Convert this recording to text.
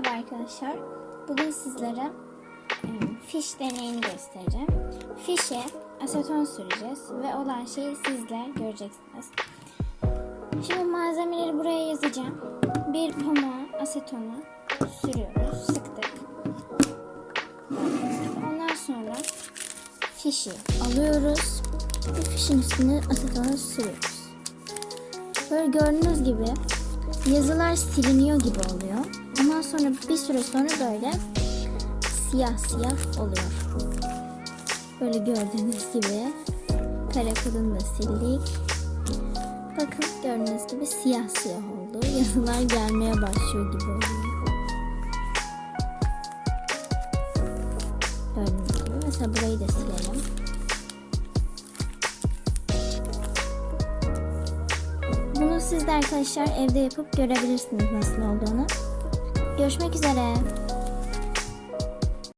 Merhaba arkadaşlar. Bugün sizlere e, fiş deneyini göstereceğim. Fişe aseton süreceğiz ve olan şeyi sizler göreceksiniz. Şimdi malzemeleri buraya yazacağım. Bir pamuğa asetonu sürüyoruz. Sıktık. Ondan sonra fişi alıyoruz. Bu fişin üstüne asetonu sürüyoruz. Böyle gördüğünüz gibi yazılar siliniyor gibi oluyor. Sonra bir süre sonra böyle siyah siyah oluyor. Böyle gördüğünüz gibi kara kodunu da sildik. Bakın gördüğünüz gibi siyah siyah oldu. Yazılar gelmeye başlıyor gibi oluyor. Gördüğünüz gibi. Mesela burayı da silelim. Bunu siz de arkadaşlar evde yapıp görebilirsiniz nasıl olduğunu. Görüşmek üzere.